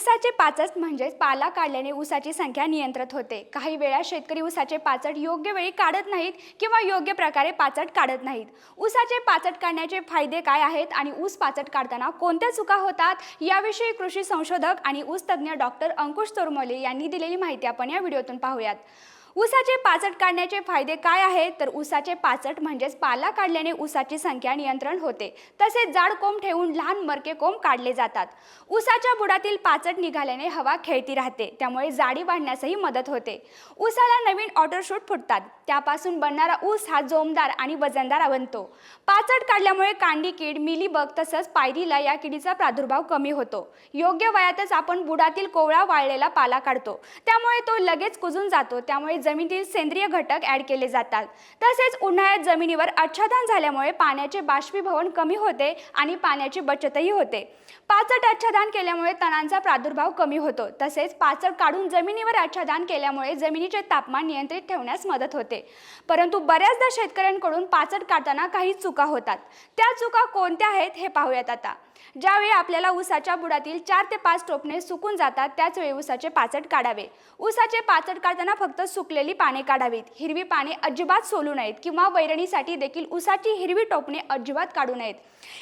ऊसाचे पाचट म्हणजेच पाला काढल्याने ऊसाची संख्या नियंत्रित होते. काही वेळा शेतकरी ऊसाचे पाचट योग्य वेळी काढत नाहीत किंवा योग्य प्रकारे पाचट काढत नाहीत. ऊसाचे पाचट काढण्याचे फायदे काय आहेत आणि ऊस पाचट काढताना कोणत्या चुका होतात याविषयी कृषी संशोधक आणि ऊस तज्ज्ञ डॉक्टर अंकुश तोरमोले यांनी दिलेली माहिती आपण या व्हिडिओतून पाहूयात. ऊसाचे पाचट काढण्याचे फायदे काय आहेत? तर ऊसाचे पाचट म्हणजेच पाला काढल्याने ऊसाची संख्या नियंत्रण होते. तसेच जाड कोंब ठेवून लहान मरके कोंब काढले जातात. ऊसाच्या बुडातील पाचट निघाल्याने हवा खेळती राहते. त्यामुळे जाडी वाढण्यासही मदत होते. ऊसाला नवीन ऑटरशूट फुटतात. त्यापासून बनणारा ऊस हा जोमदार आणि वजनदार बनतो. पाचट काढल्यामुळे कांडी कीड मिलीबग तसंच पायरीला या किडीचा प्रादुर्भाव कमी होतो. योग्य वयातच आपण बुडातील कोवळा वाळलेला पाला काढतो. त्यामुळे तो लगेच कुजून जातो. त्यामुळे जमिनीतील सेंद्रिय घटक ॲड केले जातात. तसेच उन्हाळ्यात जमिनीवर आच्छादन झाल्यामुळे पाण्याचे बाष्पीभवन कमी होते आणि पाण्याची बचतही होते. पाचट आच्छादन केल्यामुळे तणांचा प्रादुर्भाव कमी होतो. तसेच पाचट काढून जमिनीवर आच्छादन केल्यामुळे जमिनीचे तापमान नियंत्रित ठेवण्यास मदत होते. परंतु बऱ्याचदा शेतकऱ्यांकडून पाचट काढताना काही चुका होतात. त्या चुका कोणत्या आहेत हे पाहूयात आता. ज्यावेळी आपल्याला ऊसाच्या बुडातील चार ते पाच टोपणे सुकून जातात त्याचवेळी उसाचे ऊसाचे पाचट काढावे. ऊसाचे पाचट काढताना फक्त सुकलेली पाने काढावीत. हिरवी पाने अजिबात सोलू नयेत किंवा वैरणीसाठी देखील ऊसाची हिरवी टोपणे अजिबात काढू नयेत.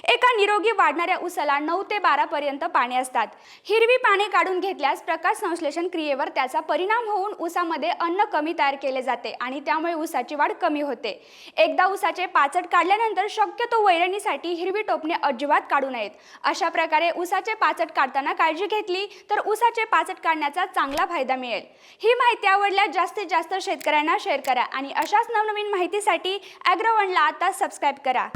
एका निरोगी वाढणाऱ्या ऊसाला नऊ ते बारा पर्यंत पाने असतात. हिरवी पाने काढून घेतल्यास प्रकाश संश्लेषण क्रियेवर त्याचा परिणाम होऊन ऊसामध्ये अन्न कमी तयार केले जाते आणि त्यामुळे ऊसाची वाढ कमी होते. एकदा ऊसाचे पाचट काढल्यानंतर शक्यतो वैरणीसाठी हिरवी टोपणे अजिबात काढू नयेत. अशा प्रकारे ऊसाचे पाचट काढताना काळजी घेतली तर ऊसाचे पाचट काढण्याचा चांगला फायदा मिळेल. ही माहिती आवडल्यास जास्तीत जास्त शेतकऱ्यांना शेअर करा आणि अशाच नवनवीन माहितीसाठी ॲग्रोवनला आता सबस्क्राईब करा.